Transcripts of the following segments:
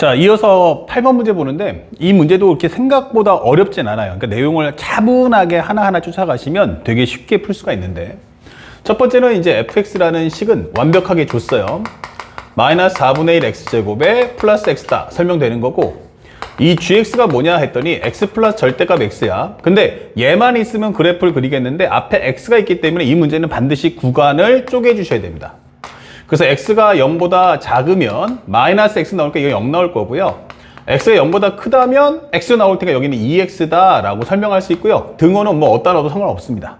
자, 이어서 8번 문제 보는데 이 문제도 이렇게 생각보다 어렵진 않아요. 그러니까 내용을 차분하게 하나하나 쫓아가시면 되게 쉽게 풀 수가 있는데 첫 번째는 이제 fx라는 식은 완벽하게 줬어요. 마이너스 4분의 1 x제곱에 플러스 x다 설명되는 거고 이 gx가 뭐냐 했더니 x 플러스 절대값 x야. 근데 얘만 있으면 그래프를 그리겠는데 앞에 x가 있기 때문에 이 문제는 반드시 구간을 쪼개 주셔야 됩니다. 그래서 x가 0보다 작으면 마이너스 x 나올까 이거 0 나올 거고요. x가 0보다 크다면 x 나올 테니까 여기는 2x다 라고 설명할 수 있고요. 등호는 뭐 어디다 놔도 상관없습니다.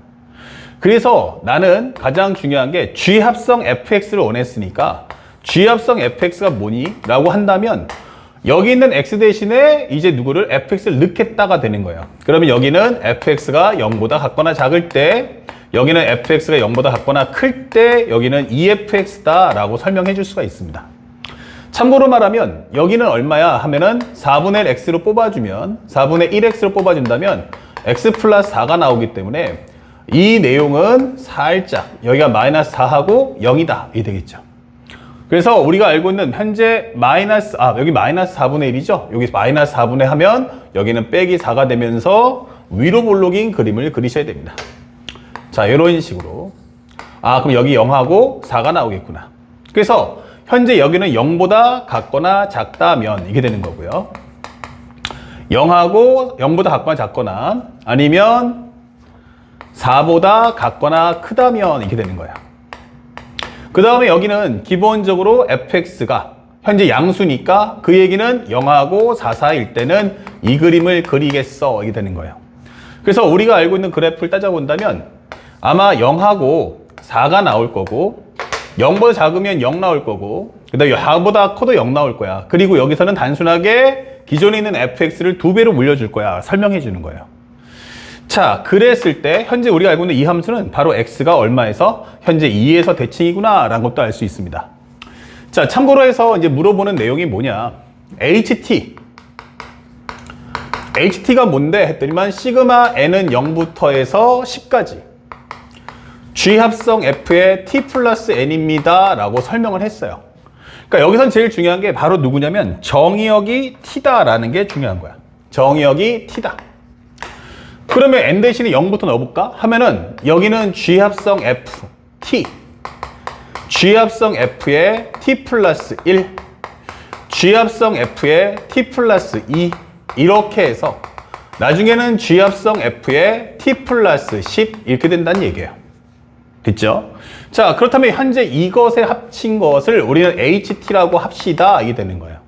그래서 나는 가장 중요한 게 G합성 fx를 원했으니까 G합성 fx가 뭐니? 라고 한다면 여기 있는 x 대신에 이제 누구를 fx를 넣겠다가 되는 거예요. 그러면 여기는 fx가 0보다 같거나 작을 때 여기는 fx가 0보다 같거나 클 때 여기는 2fx다 라고 설명해 줄 수가 있습니다. 참고로 말하면 여기는 얼마야 하면은 4분의 1 x로 뽑아주면 4분의 1x로 뽑아준다면 x 플러스 4가 나오기 때문에 이 내용은 살짝 여기가 마이너스 4하고 0이다 이 되겠죠. 그래서 우리가 알고 있는 현재 마이너스 아 여기 마이너스 4분의 1이죠. 여기 마이너스 4분의 하면 여기는 빼기 4가 되면서 위로 볼록인 그림을 그리셔야 됩니다. 자 이런 식으로 아 그럼 여기 0하고 4가 나오겠구나. 그래서 현재 여기는 0보다 같거나 작다면 이게 되는 거고요. 0하고 0보다 같거나 작거나 아니면 4보다 같거나 크다면 이렇게 되는 거야. 그 다음에 여기는 기본적으로 fx가 현재 양수니까 그 얘기는 0하고 4 사이일 때는 이 그림을 그리겠어 이게 되는 거예요. 그래서 우리가 알고 있는 그래프를 따져본다면 아마 0하고 4가 나올 거고 0보다 작으면 0 나올 거고 그 다음에 4보다 커도 0 나올 거야. 그리고 여기서는 단순하게 기존에 있는 fx를 두 배로 물려줄 거야. 설명해 주는 거예요. 자, 그랬을 때 현재 우리가 알고 있는 이 함수는 바로 x가 얼마에서 현재 2에서 대칭이구나 라는 것도 알 수 있습니다. 자, 참고로 해서 이제 물어보는 내용이 뭐냐. ht. ht가 뭔데 했더니만 시그마 n은 0부터 해서 10까지. G 합성 f의 t 플러스 n입니다 라고 설명을 했어요. 그러니까 여기선 제일 중요한 게 바로 누구냐면 정의역이 t다라는 게 중요한 거야. 정의역이 t다. 그러면 n 대신에 0부터 넣어볼까? 하면은 여기는 g 합성 f t g 합성 f의 t 플러스 1 g 합성 f의 t 플러스 2 이렇게 해서 나중에는 g 합성 f의 t 플러스 10 이렇게 된다는 얘기예요. 됐죠? 자 그렇다면 현재 이것에 합친 것을 우리는 ht라고 합시다 이게 되는 거예요.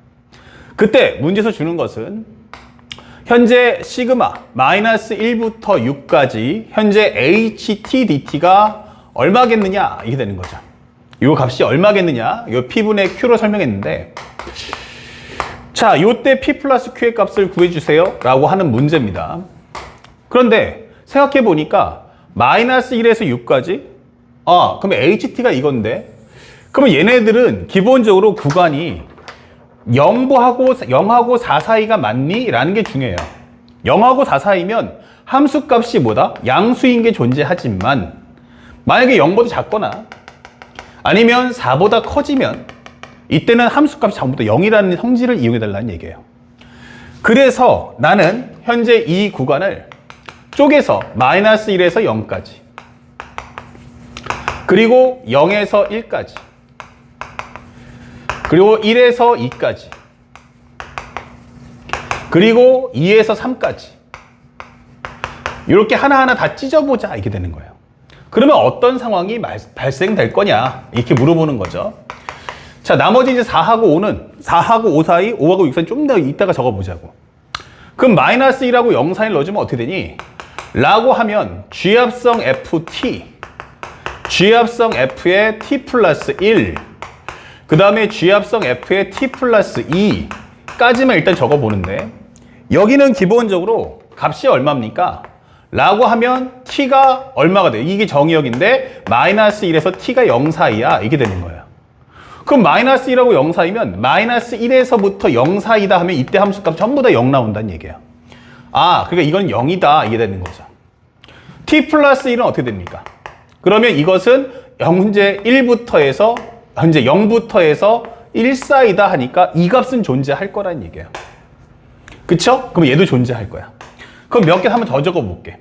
그때 문제에서 주는 것은 현재 시그마 마이너스 1부터 6까지 현재 ht dt가 얼마겠느냐 이게 되는 거죠. 이 값이 얼마겠느냐 이 p분의 q로 설명했는데 자 요때 p 플러스 q의 값을 구해주세요 라고 하는 문제입니다. 그런데 생각해 보니까 마이너스 1에서 6까지 아 그럼 ht가 이건데 그러면 얘네들은 기본적으로 구간이 0하고 0하고 4 사이가 맞니? 라는 게 중요해요. 0하고 4 사이면 함수 값이 뭐다? 양수인 게 존재하지만 만약에 0보다 작거나 아니면 4보다 커지면 이때는 함수 값이 전부 다 0이라는 성질을 이용해 달라는 얘기예요. 그래서 나는 현재 이 구간을 쪼개서 마이너스 1에서 0까지 그리고 0에서 1까지 그리고 1에서 2까지. 그리고 2에서 3까지. 이렇게 하나하나 다 찢어보자. 이게 되는 거예요. 그러면 어떤 상황이 말, 발생될 거냐. 이렇게 물어보는 거죠. 자, 나머지 이제 4하고 5는 4하고 5 사이, 5하고 6 사이 좀 더 이따가 적어보자고. 그럼 마이너스 1하고 0 사이를 넣어주면 어떻게 되니? 라고 하면 G합성 FT, G합성 F의 T 플러스 1, 그 다음에 G합성 F의 T 플러스 2까지만 일단 적어보는데 여기는 기본적으로 값이 얼마입니까? 라고 하면 T가 얼마가 돼요? 이게 정의역인데 마이너스 1에서 T가 0 사이야 이게 되는 거예요. 그럼 마이너스 1하고 0 사이면 마이너스 1에서부터 0 사이다 하면 이때 함수값 전부 다 0 나온다는 얘기예요. 아 그러니까 이건 0이다 이게 되는 거죠. T 플러스 1은 어떻게 됩니까? 그러면 이것은 현재 1부터 해서 현재 0부터 해서 1 사이다 하니까 이 값은 존재할 거란 얘기예요. 그쵸? 그럼 얘도 존재할 거야. 그럼 몇 개 한번 더 적어 볼게.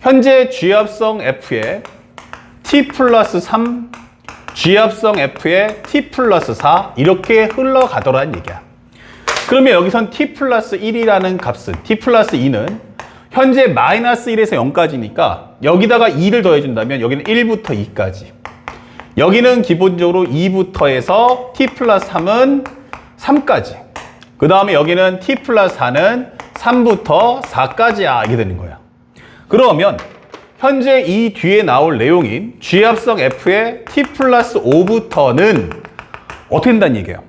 현재 G합성 F에 T 플러스 3, G합성 F에 T 플러스 4 이렇게 흘러가더라는 얘기야. 그러면 여기선 T 플러스 1이라는 값은 T 플러스 2는 현재 마이너스 1에서 0까지니까 여기다가 2를 더해준다면 여기는 1부터 2까지. 여기는 기본적으로 2부터 해서 t 플러스 3은 3까지. 그 다음에 여기는 t 플러스 4는 3부터 4까지야. 이게 되는 거야. 그러면 현재 이 뒤에 나올 내용인 G합성 F의 t 플러스 5부터는 어떻게 된다는 얘기예요?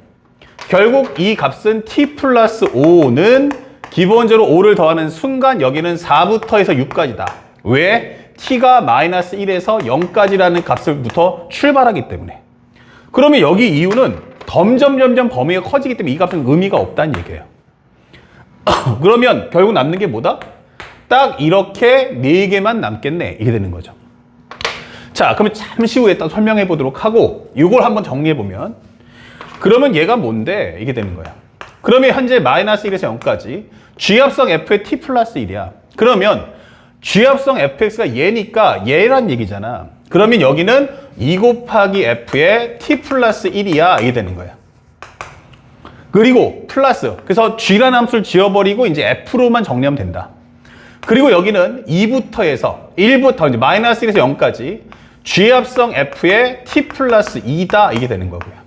결국 이 값은 t 플러스 5는 기본적으로 5를 더하는 순간 여기는 4부터 해서 6까지다. 왜? t가 마이너스 1에서 0까지라는 값을부터 출발하기 때문에. 그러면 여기 이유는 점점 점점 범위가 커지기 때문에 이 값은 의미가 없다는 얘기예요. 그러면 결국 남는 게 뭐다? 딱 이렇게 네 개만 남겠네. 이게 되는 거죠. 자, 그러면 잠시 후에 딱 설명해 보도록 하고 이걸 한번 정리해 보면 그러면 얘가 뭔데? 이게 되는 거야. 그러면 현재 마이너스 1에서 0까지 G합성 F의 T 플러스 1이야. 그러면 G합성 fx가 얘니까 얘란 얘기잖아. 그러면 여기는 2 곱하기 f의 t 플러스 1이야. 이게 되는 거야. 그리고 플러스. 그래서 G라는 함수를 지워버리고 이제 f로만 정리하면 된다. 그리고 여기는 2부터 해서 1부터 이제 마이너스 1에서 0까지 G합성 f의 t 플러스 2다. 이게 되는 거고요.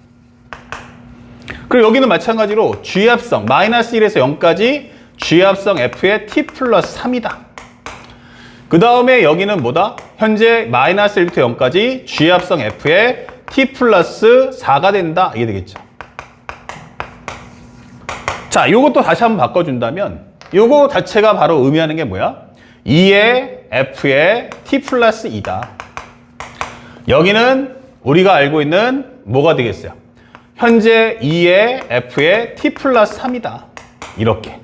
그리고 여기는 마찬가지로 G합성 마이너스 1에서 0까지 G합성 f의 t 플러스 3이다. 그 다음에 여기는 뭐다? 현재 마이너스 1부터 0까지 G합성 F의 T 플러스 4가 된다. 이게 되겠죠. 자, 요것도 다시 한번 바꿔준다면 요거 자체가 바로 의미하는 게 뭐야? 2의 F의 T 플러스 2다. 여기는 우리가 알고 있는 뭐가 되겠어요? 현재 2의 F의 T 플러스 3이다. 이렇게.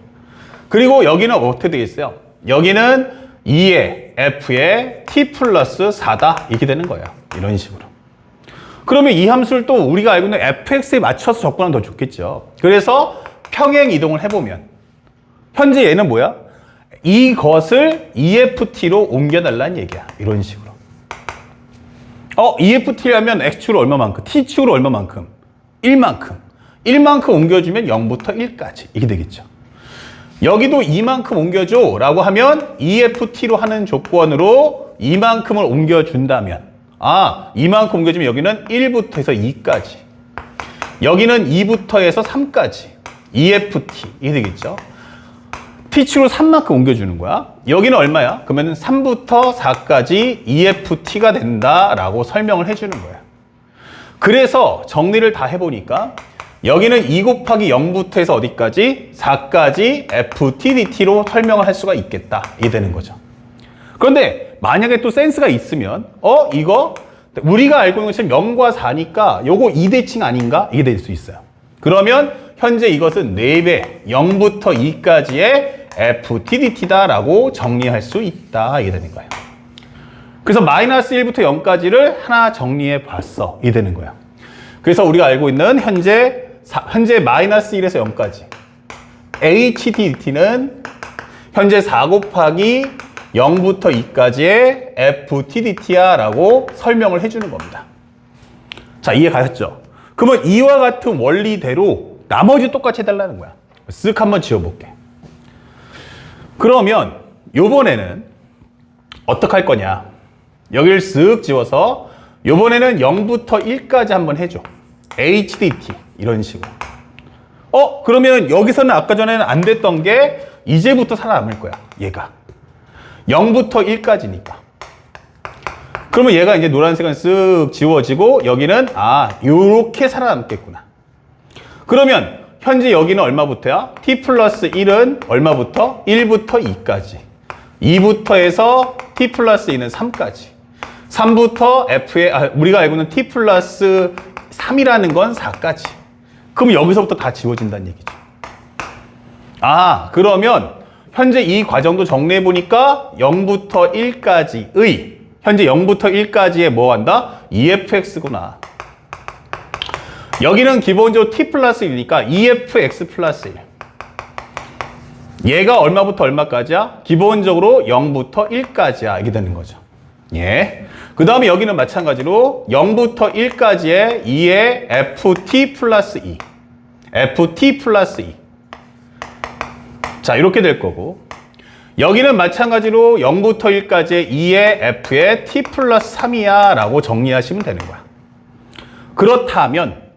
그리고 여기는 어떻게 되겠어요? 여기는 2의 f의 t 플러스 4다 이렇게 되는 거예요. 이런 식으로. 그러면 이 함수를 또 우리가 알고 있는 fx에 맞춰서 접근하면 더 좋겠죠. 그래서 평행 이동을 해보면 현재 얘는 뭐야? 이것을 EFT로 옮겨달라는 얘기야. 이런 식으로. 어, EFT라면 x축으로 얼마만큼? t축으로 얼마만큼? 1만큼. 1만큼 옮겨주면 0부터 1까지. 이게 되겠죠. 여기도 이만큼 옮겨줘 라고 하면 EFT로 하는 조건으로 이만큼을 옮겨준다면 아 이만큼 옮겨주면 여기는 1부터 해서 2까지 여기는 2부터 해서 3까지 EFT 이게 되겠죠 T축으로 3만큼 옮겨주는 거야 여기는 얼마야? 그러면 3부터 4까지 EFT가 된다라고 설명을 해주는 거야 그래서 정리를 다 해보니까 여기는 2 곱하기 0부터 해서 어디까지? 4까지 FTDT로 설명을 할 수가 있겠다. 이게 되는 거죠. 그런데 만약에 또 센스가 있으면 어? 이거 우리가 알고 있는 것처럼 0과 4니까 요거 2대칭 아닌가? 이게 될 수 있어요. 그러면 현재 이것은 4배 0부터 2까지의 FTDT다라고 정리할 수 있다. 이게 되는 거예요. 그래서 마이너스 1부터 0까지를 하나 정리해 봤어. 이게 되는 거예요. 그래서 우리가 알고 있는 현재 현재 마이너스 1에서 0까지. HDT는 현재 4 곱하기 0부터 2까지의 FTDT야 라고 설명을 해주는 겁니다. 자, 이해 가셨죠? 그러면 이와 같은 원리대로 나머지 똑같이 해달라는 거야. 쓱 한번 지워볼게. 그러면 요번에는 어떻게 할 거냐? 여기를 쓱 지워서 요번에는 0부터 1까지 한번 해줘. HDT. 이런 식으로. 어, 그러면 여기서는 아까 전에는 안 됐던 게 이제부터 살아남을 거야. 얘가. 0부터 1까지니까. 그러면 얘가 이제 노란색은 쓱 지워지고 여기는 아, 요렇게 살아남겠구나. 그러면 현재 여기는 얼마부터야? t 플러스 1은 얼마부터? 1부터 2까지. 2부터 해서 t 플러스 2는 3까지. 3부터 f에 아, 우리가 알고 있는 t 플러스 3이라는 건 4까지. 그럼 여기서부터 다 지워진다는 얘기죠. 아, 그러면 현재 이 과정도 정리해 보니까 0부터 1까지의 현재 0부터 1까지의 뭐 한다? EFX구나. 여기는 기본적으로 t 플러스 1이니까 EFX 플러스 1. 얘가 얼마부터 얼마까지야? 기본적으로 0부터 1까지야. 이게 되는 거죠. 예. 그 다음에 여기는 마찬가지로 0부터 1까지의 2의 FT 플러스 2. FT 플러스 2. 자, 이렇게 될 거고. 여기는 마찬가지로 0부터 1까지의 2의 F의 T 플러스 3이야 라고 정리하시면 되는 거야. 그렇다면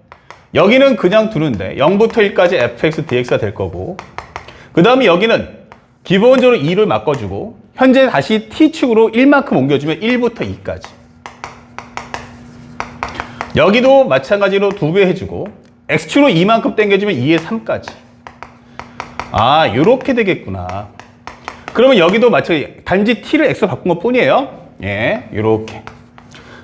여기는 그냥 두는데 0부터 1까지 fx dx가 될 거고 그 다음에 여기는 기본적으로 2를 바꿔주고 현재 다시 t축으로 1만큼 옮겨주면 1부터 2까지. 여기도 마찬가지로 2배 해주고 x축으로 2만큼 당겨주면 2의 3까지. 아 이렇게 되겠구나. 그러면 여기도 마찬가지 단지 t를 x로 바꾼 것 뿐이에요. 예 이렇게.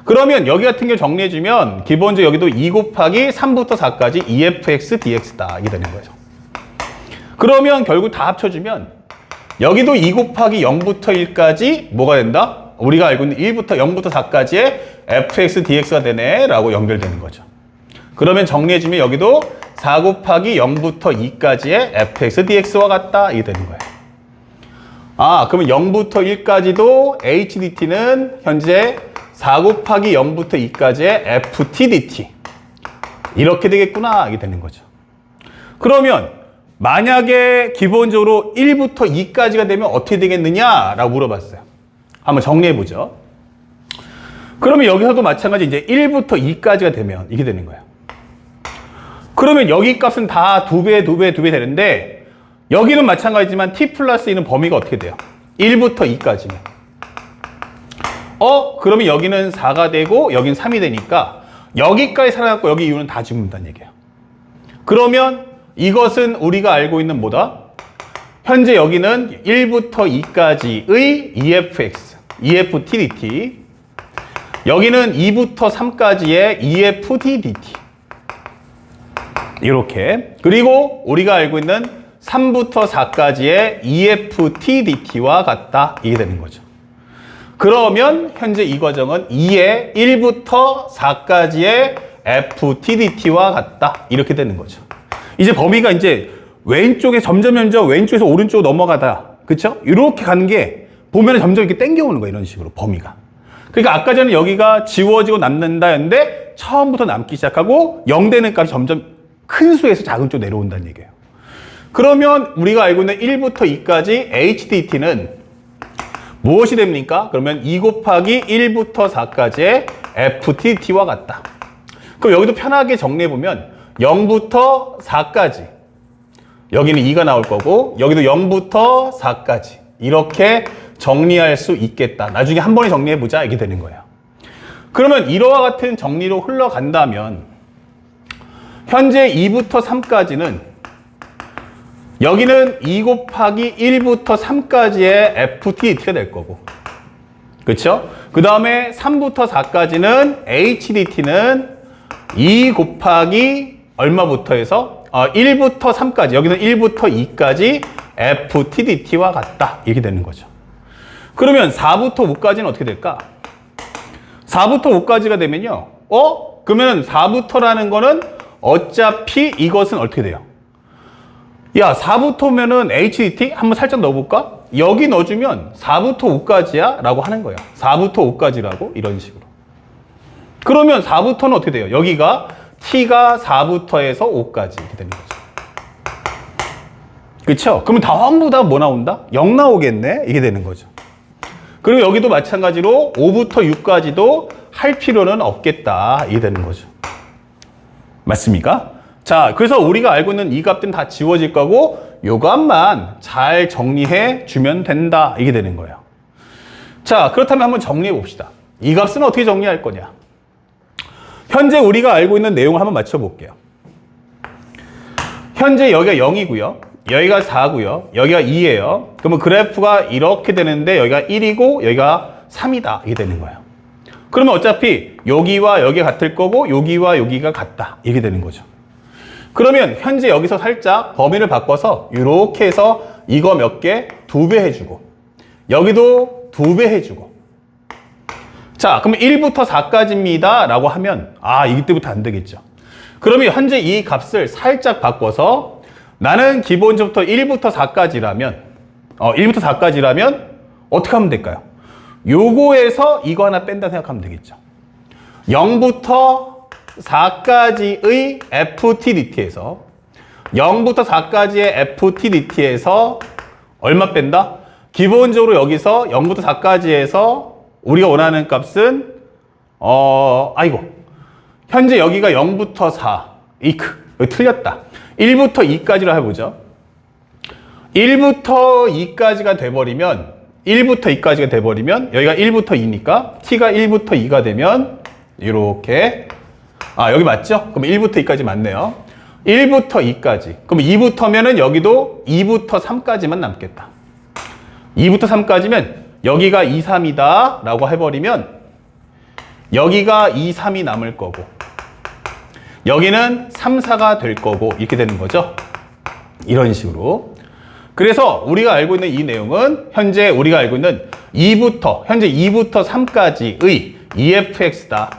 그러면 여기 같은 경우 정리해주면 기본적으로 여기도 2 곱하기 3부터 4까지 EFX DX다 이게 되는 거죠. 그러면 결국 다 합쳐주면 여기도 2 곱하기 0부터 1까지 뭐가 된다? 우리가 알고 있는 1부터 0부터 4까지의 fx dx가 되네 라고 연결되는 거죠. 그러면 정리해주면 여기도 4 곱하기 0부터 2까지의 fx dx와 같다 이게 되는 거예요. 아 그러면 0부터 1까지도 hdt는 현재 4 곱하기 0부터 2까지의 ftdt 이렇게 되겠구나 이게 되는 거죠. 그러면 만약에 기본적으로 1부터 2까지가 되면 어떻게 되겠느냐라고 물어봤어요. 한번 정리해 보죠. 그러면 여기서도 마찬가지 이제 1부터 2까지가 되면 이게 되는 거예요. 그러면 여기 값은 다 두 배, 두 배, 두 배 되는데 여기는 마찬가지지만 t 플러스 2는 범위가 어떻게 돼요? 1부터 2까지면. 어? 그러면 여기는 4가 되고 여긴 3이 되니까 여기까지 살아났고 여기 이유는 다 죽는다는 얘기예요. 그러면 이것은 우리가 알고 있는 뭐다? 현재 여기는 1부터 2까지의 EFX, EFTDT. 여기는 2부터 3까지의 EFTDT. 이렇게. 그리고 우리가 알고 있는 3부터 4까지의 EFTDT와 같다. 이게 되는 거죠. 그러면 현재 이 과정은 2의 1부터 4까지의 FTDT와 같다. 이렇게 되는 거죠. 이제 범위가 이제 왼쪽에 점점 점점 왼쪽에서 오른쪽으로 넘어가다. 그쵸? 이렇게 가는 게 보면 점점 이렇게 땡겨오는 거예요. 이런 식으로 범위가. 그러니까 아까 전에 여기가 지워지고 남는다였는데 처음부터 남기 시작하고 0 되는 값이 점점 큰 수에서 작은 쪽 내려온다는 얘기예요. 그러면 우리가 알고 있는 1부터 2까지 HDT는 무엇이 됩니까? 그러면 2 곱하기 1부터 4까지의 FTT와 같다. 그럼 여기도 편하게 정리해보면 0부터 4까지 여기는 2가 나올 거고 여기도 0부터 4까지 이렇게 정리할 수 있겠다. 나중에 한 번에 정리해보자 이게 되는 거예요. 그러면 이러와 같은 정리로 흘러간다면 현재 2부터 3까지는 여기는 2 곱하기 1부터 3까지의 FTDT가 될 거고. 그쵸? 그 다음에 3부터 4까지는 HDT는 2 곱하기 얼마부터 해서 어, 1부터 3까지, 여기는 1부터 2까지 FTDT와 같다. 이렇게 되는 거죠. 그러면 4부터 5까지는 어떻게 될까? 4부터 5까지가 되면요. 어? 그러면 4부터라는 거는 어차피 이것은 어떻게 돼요? 야, 4부터면은 HDT 한번 살짝 넣어볼까? 여기 넣어주면 4부터 5까지야? 라고 하는 거야. 4부터 5까지라고? 이런 식으로. 그러면 4부터는 어떻게 돼요? 여기가 T가 4부터 해서 5까지 이렇게 되는 거죠. 그쵸? 그러면 전부 다 뭐 나온다? 0 나오겠네? 이게 되는 거죠. 그리고 여기도 마찬가지로 5부터 6까지도 할 필요는 없겠다. 이게 되는 거죠. 맞습니까? 자, 그래서 우리가 알고 있는 이 값들은 다 지워질 거고 요 값만 잘 정리해 주면 된다. 이게 되는 거예요. 자, 그렇다면 한번 정리해 봅시다. 이 값은 어떻게 정리할 거냐? 현재 우리가 알고 있는 내용을 한번 맞춰 볼게요. 현재 여기가 0이고요. 여기가 4고요. 여기가 2예요. 그러면 그래프가 이렇게 되는데 여기가 1이고 여기가 3이다. 이게 되는 거예요. 그러면 어차피 여기와 여기가 같을 거고 여기와 여기가 같다. 이게 되는 거죠. 그러면 현재 여기서 살짝 범위를 바꿔서 이렇게 해서 이거 몇 개? 두 배 해주고 여기도 두 배 해주고 자 그러면 1부터 4까지입니다 라고 하면 아 이때부터 안 되겠죠 그러면 현재 이 값을 살짝 바꿔서 나는 기본적부터 1부터 4까지라면 어, 1부터 4까지라면 어떻게 하면 될까요? 요거에서 이거 하나 뺀다 생각하면 되겠죠. 0부터 4까지의 FTDT에서 0부터 4까지의 FTDT에서 얼마 뺀다? 기본적으로 여기서 0부터 4까지에서 우리가 원하는 값은 어 아이고. 현재 여기가 0부터 4 이크. 틀렸다. 1부터 2까지로 해보죠. 1부터 2까지가 돼버리면 1부터 2까지가 돼버리면 여기가 1부터 2니까 t가 1부터 2가 되면 이렇게. 아 여기 맞죠? 그럼 1부터 2까지 맞네요. 1부터 2까지. 그럼 2부터면은 여기도 2부터 3까지만 남겠다. 2부터 3까지면 여기가 2, 3이다 라고 해버리면 여기가 2, 3이 남을 거고 여기는 3, 4가 될 거고 이렇게 되는 거죠? 이런 식으로. 그래서 우리가 알고 있는 이 내용은 현재 우리가 알고 있는 2부터 현재 2부터 3까지의 EFX다.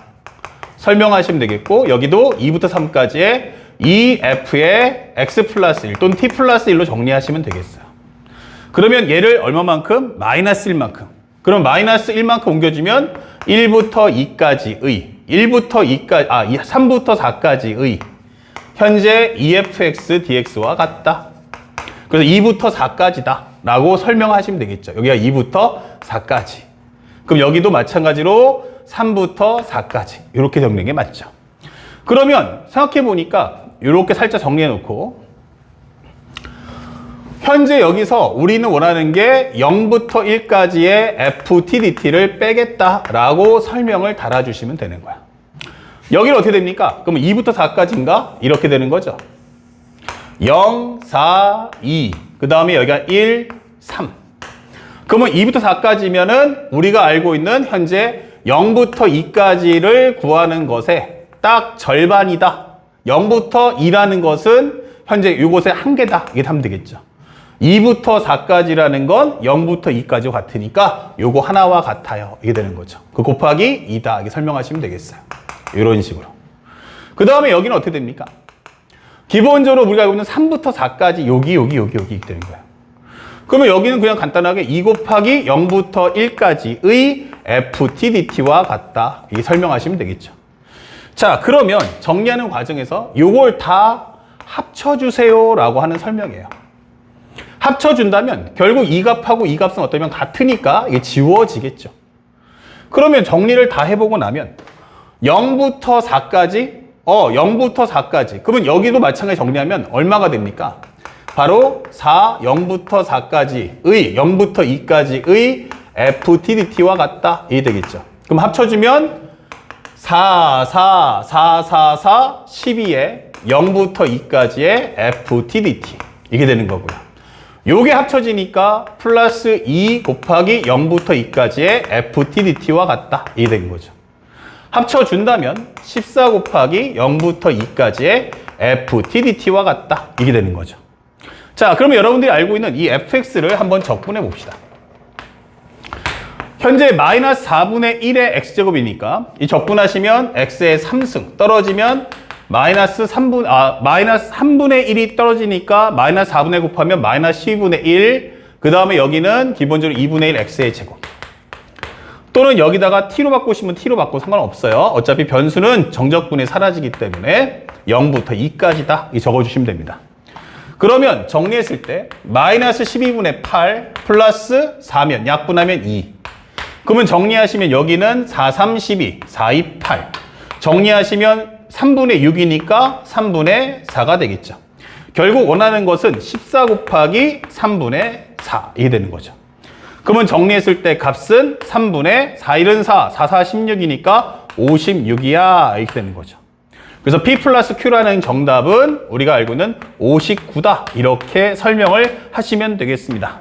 설명하시면 되겠고 여기도 2부터 3까지의 EF의 X 플러스 1 또는 T 플러스 1로 정리하시면 되겠어요 그러면 얘를 얼마만큼? 마이너스 1만큼. 그럼 마이너스 1만큼 옮겨주면 1부터 2까지의 1부터 2까지 아 3부터 4까지의 현재 EFX DX와 같다. 그래서 2부터 4까지다 라고 설명하시면 되겠죠. 여기가 2부터 4까지. 그럼 여기도 마찬가지로 3부터 4까지 이렇게 정리한 게 맞죠. 그러면 생각해 보니까 이렇게 살짝 정리해 놓고 현재 여기서 우리는 원하는 게 0부터 1까지의 FTDT를 빼겠다라고 설명을 달아주시면 되는 거야. 여기는 어떻게 됩니까? 그러면 2부터 4까지인가? 이렇게 되는 거죠. 0, 4, 2. 그 다음에 여기가 1, 3. 그러면 2부터 4까지면은 우리가 알고 있는 현재 0부터 2까지를 구하는 것의 딱 절반이다. 0부터 2라는 것은 현재 이곳의 한 개다. 이게 하면 되겠죠. 2부터 4까지라는 건 0부터 2까지 같으니까 요거 하나와 같아요. 이게 되는 거죠. 그 곱하기 2다. 이렇게 설명하시면 되겠어요. 이런 식으로. 그 다음에 여기는 어떻게 됩니까? 기본적으로 우리가 알고 있는 3부터 4까지 여기, 여기, 여기, 여기 되는 거예요. 그러면 여기는 그냥 간단하게 2 곱하기 0부터 1까지의 FTDT와 같다. 이렇게 설명하시면 되겠죠. 자, 그러면 정리하는 과정에서 요걸 다 합쳐주세요. 라고 하는 설명이에요. 합쳐준다면 결국 이 값하고 이 값은 어떠면 같으니까 이게 지워지겠죠. 그러면 정리를 다 해보고 나면 0부터 4까지 어 0부터 4까지 그러면 여기도 마찬가지 정리하면 얼마가 됩니까? 바로 4, 0부터 4까지의 0부터 2까지의 FTDT와 같다 이 되겠죠. 그럼 합쳐주면 4, 4, 4, 4, 4, 12에 0부터 2까지의 FTDT 이게 되는 거고요. 요게 합쳐지니까 플러스 2 곱하기 0부터 2까지의 FTDT와 같다. 이게 된 거죠. 합쳐준다면 14 곱하기 0부터 2까지의 FTDT와 같다. 이게 되는 거죠. 자, 그러면 여러분들이 알고 있는 이 fx를 한번 적분해 봅시다. 현재 마이너스 4분의 1의 x제곱이니까 이 적분하시면 x의 3승 떨어지면 마이너스 3분, 아, 마이너스 3분의 1이 떨어지니까 마이너스 4분의 곱하면 마이너스 12분의 1. 그 다음에 여기는 기본적으로 2분의 1 x의 제곱. 또는 여기다가 t로 바꾸시면 t로 바꿔 상관없어요. 어차피 변수는 정적분이 사라지기 때문에 0부터 2까지다. 이 적어주시면 됩니다. 그러면 정리했을 때 마이너스 12분의 8 플러스 4면 약분하면 2. 그러면 정리하시면 여기는 4, 3, 12, 4, 2, 8. 정리하시면 3분의 6이니까 3분의 4가 되겠죠. 결국 원하는 것은 14 곱하기 3분의 4 이게 되는 거죠. 그러면 정리했을 때 값은 3분의 4, 1은 4, 4, 4, 16이니까 56이야 이렇게 되는 거죠. 그래서 P 플러스 Q라는 정답은 우리가 알고 있는 59다 이렇게 설명을 하시면 되겠습니다.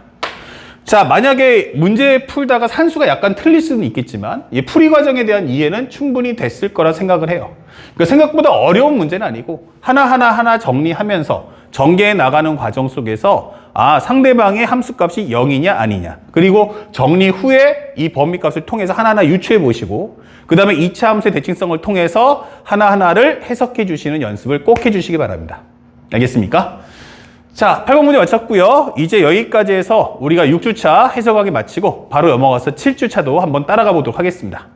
자, 만약에 문제 풀다가 산수가 약간 틀릴 수는 있겠지만 이 풀이 과정에 대한 이해는 충분히 됐을 거라 생각을 해요. 그러니까 생각보다 어려운 문제는 아니고 하나하나 하나 정리하면서 전개해 나가는 과정 속에서 아, 상대방의 함수값이 0이냐 아니냐. 그리고 정리 후에 이 범위값을 통해서 하나하나 유추해 보시고 그 다음에 2차 함수의 대칭성을 통해서 하나하나를 해석해 주시는 연습을 꼭 해주시기 바랍니다. 알겠습니까? 자, 8번 문제 마쳤고요. 이제 여기까지 해서 우리가 6주차 해석하기 마치고 바로 넘어가서 7주차도 한번 따라가 보도록 하겠습니다.